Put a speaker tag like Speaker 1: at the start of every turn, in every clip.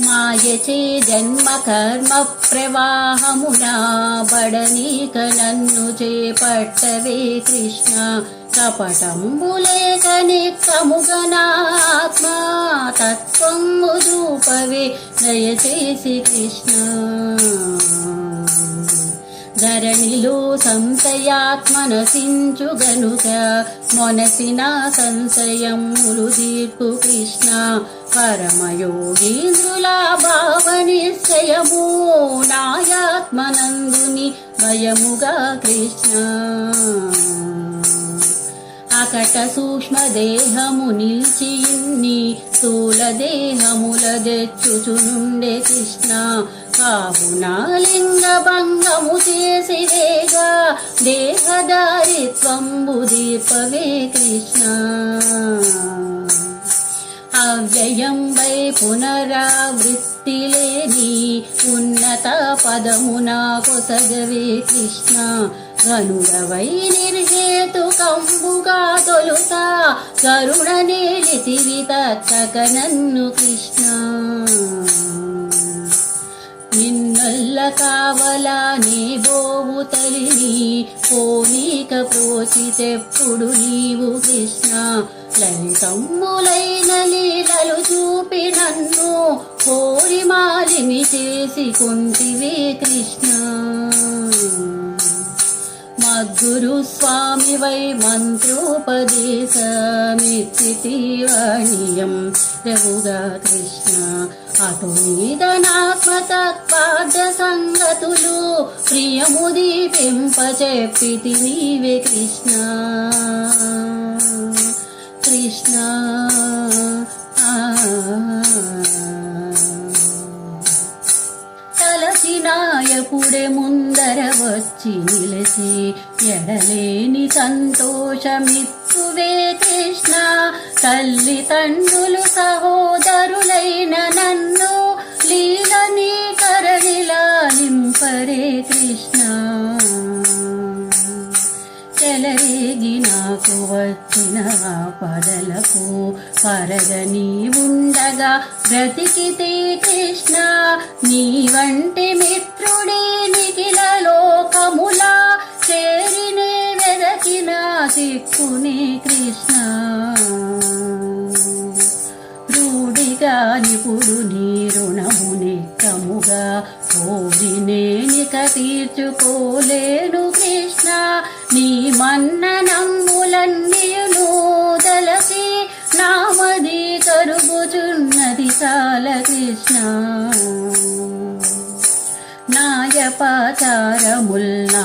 Speaker 1: మాయచే జన్మ కర్మ ప్రవాహమునా బడనీక నన్ను చేపట్టవే కృష్ణ. కపటంబులేక నిక్కముగనాత్మా తత్వము చూపవే దయచేసి కృష్ణ. ధరణిలో సంశయాత్మనసించు గనుక మొనసిన సంశయములు తీర్పు కృష్ణ పరమయోగీంద్రుల భావ నిశ్చయము నాయాత్మనందుని భయముగా కృష్ణ. అకట సూక్ష్మ దేహము నిలిచి ఇన్ని స్థూల దేహముల తెచ్చుచునుండే కృష్ణ. కావున లింగ భంగము చేసివేగా దేహదారిత్వంబు దీపవే కృష్ణ. అవ్యయం వై పునరావృత్తి లేని ఉన్నత పదమునా కొసగవే కృష్ణ. గనుడవై నిర్హేతు కంబుగా తొలుత కరుణ నేలితివి తక్కక నన్ను కృష్ణ నిన్నల్ల కావలా నీ బోవు తలిని పోనీక ప్రోచితెప్పుడు నీవు కృష్ణ. లలితమ్ములైన లీలలు చూపి నన్ను కోరి మాలిమి చేసి కొంటివే కృష్ణ. మద్గురు స్వామి వై మంత్రోపదేశమిత్తివాణియం రఘుగా కృష్ణ అటు సంగతులు ప్రియము దీపింప చెప్పితి నీవే కృష్ణ కృష్ణ ఆ తలచినాయకుడే ముందర వచ్చి నిలిచి ఎడలేని సంతోషమిత్తువే కృష్ణ. తల్లి తండ్రులు సహోదరులైన నన్ను లీలని కరవిలాలింపరే కృష్ణ. చెలరేగి నాకు వచ్చిన పదలకు పరగని ఉండగా బ్రతికితే కృష్ణ. నీ వంటి కోరి నేనిక తీర్చుకోలేను కృష్ణ. నీ మన్న నమ్ములన్నీయును దలసి నామది కరుగుచున్నది చాల కృష్ణ. నాయపాచారముల్నా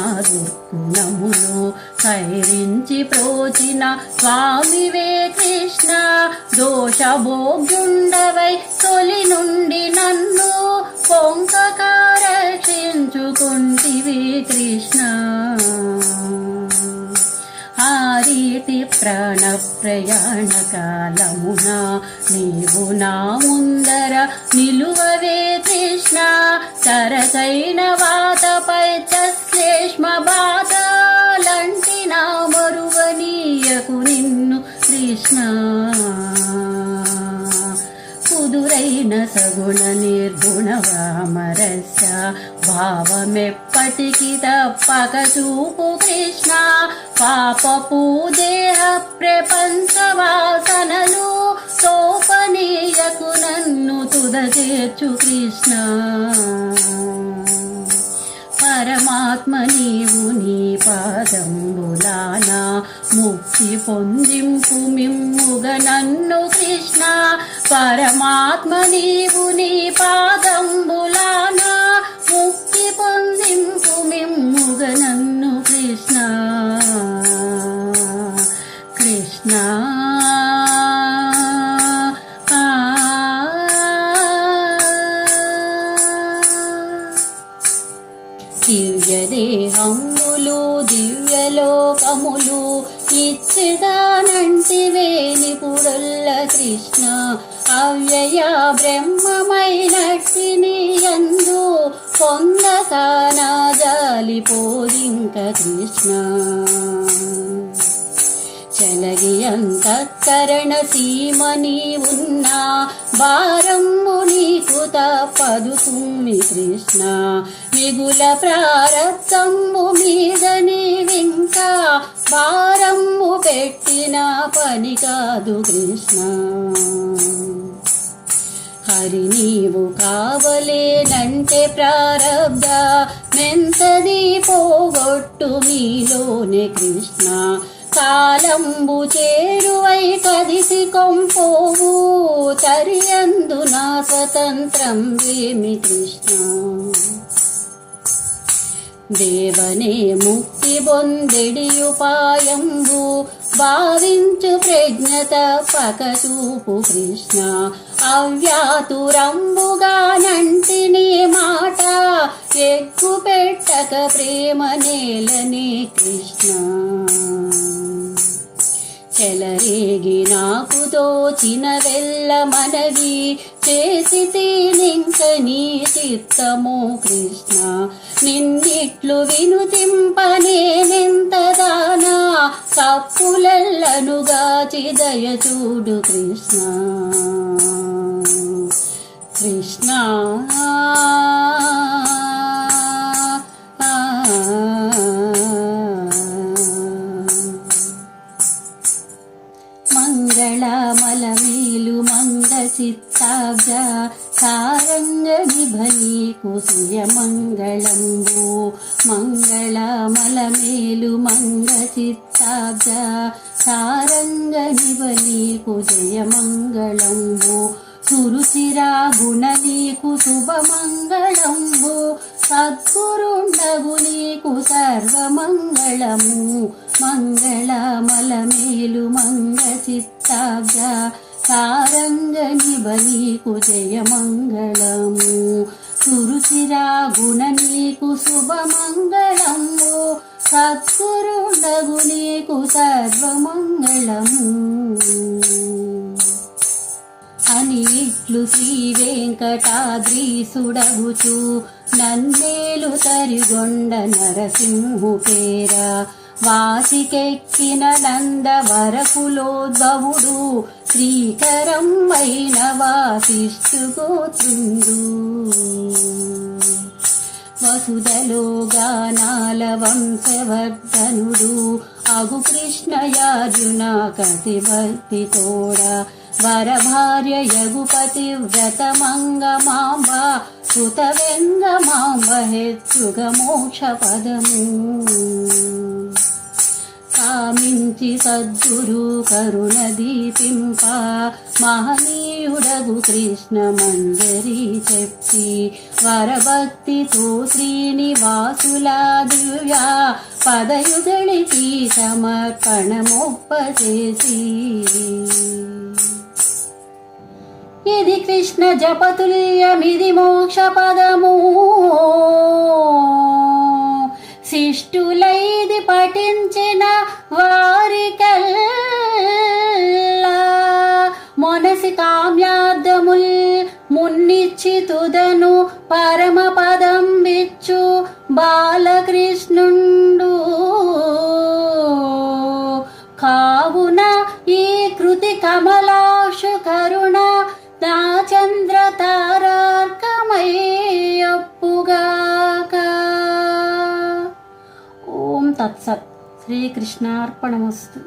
Speaker 1: కైరించి ప్రోచిన స్వామివే కృష్ణ దోషభోగ్యుండవై తొలి నుండి నన్ను పొంకకార రక్షించుకుంటివి కృష్ణ. రీతి ప్రాణ ప్రయాణ కాలమున నీవు నా ముందర నిలువవే కృష్ణ తరకైన వాతపై శ్లేష్మ బాధలంటి నా మరువనీయకు నిన్ను కృష్ణ. కుదురైన సగుణ నిర్గుణ వామరస్య భావమెప్పటికి తప్పక చూపు కృష్ణ పాపపు దేహ ప్రపంచ వాసనలు సోపనీయకు నన్ను తుదచేర్చు కృష్ణ. పరమాత్మ నీవు నీ పాదంబులాన ముక్తి పొందింపు మిమ్ముగ నన్ను కృష్ణ. పరమాత్మ నీవు నీ పాదంబులానా దివ్యదేహములు దివ్యలోకములు ఇచ్చిదానంటివే నిపుడుల్ల కృష్ణ. అవ్యయ బ్రహ్మమైనట్టి నీయందు పొందకానా జాలిపోదింక కృష్ణ. చలగి అంతఃకరణ సీమని ఉన్నా భారము నీకు తప్పదు సుమ్మి కృష్ణ. మిగుల ప్రారబ్ధము మీద నీవింకా భారము పెట్టిన పని కాదు కృష్ణ. హరి నీవు కావలేనంటే ప్రారబ్ధ మెంతది పోగొట్టు మీలోనే కృష్ణ. కాలంబు చేరువై కదిసి కొంపోవు. తరియందు నా స్వతంత్రం వేమి కృష్ణ? దేవనే ముక్తి బొందెడియుపాయంబు భావించు ప్రజ్ఞత పకచూపు కృష్ణ. అవ్యాతురంబుగానంటిని మాట. ఎక్కు పెట్టక ప్రేమ నేలని కృష్ణ. తిరిగి నాకు తోచిన వెళ్ళ మనవి చేసితే నింక నీ చిత్తము కృష్ణ. నిన్నిట్లు వినుతింపనేనెంత దానా తప్పులెల్లను చిదయ చూడు కృష్ణ. కృష్ణ. మంగళమలమేలు మంగ చిత్తాబ్జ సారంగ నిభని కుసుయ మంగళంబు. మంగళమలమేలు మంగ చిత్తాబ్జ సారంగ నిభని కుజయ మంగళంబు. సురుచిరా గుణ నీకు శుభమంగళంబు సద్గురుండవు నీకు సర్వమంగళము. మంగళమలమేలు మంగ చిత్తాగ సారంగని బలీకు జయమంగళము. సురుచిరా గుణ నీకు శుభమంగళము. సద్గురుండవు నీకు సర్వమంగళము. అని ఇట్లు శ్రీ వెంకటాద్రీసుడగుచు. నందేలు తరిగొండ నరసింహు పేర. వాసికెక్కిన నంద వరకులోద్భవుడు శ్రీకరం అయిన వాసిష్ఠు వసుదలో గానాల వంశవర్ధనుడు అగు కృష్ణయార్జున కతి భక్తి తోడ వరభార్య యగుపతి వ్రతమంగమాంబ సుత వెంగమాంబ హెచ్చుగ మోక్ష పదము కామించి సద్గురు కరుణ దీపింప మహనీయుడగు కృష్ణ మంజరి చెప్పి వరభక్తితో శ్రీనివాసుల దివ్య పదయుగళికి సమర్పణమొప్పచేసి. ఇది కృష్ణ జపతుల్యమిది మోక్ష పదము? శిష్టులైది పఠించిన వారికల్లా మనసి కామ్యార్థముల్ మున్నిచ్చి తుదను పరమ పదం విచ్చు బాలకృష్ణుండు. కావున ఈ కృతి కమల్ శ్రీకృష్ణార్పణమస్తు.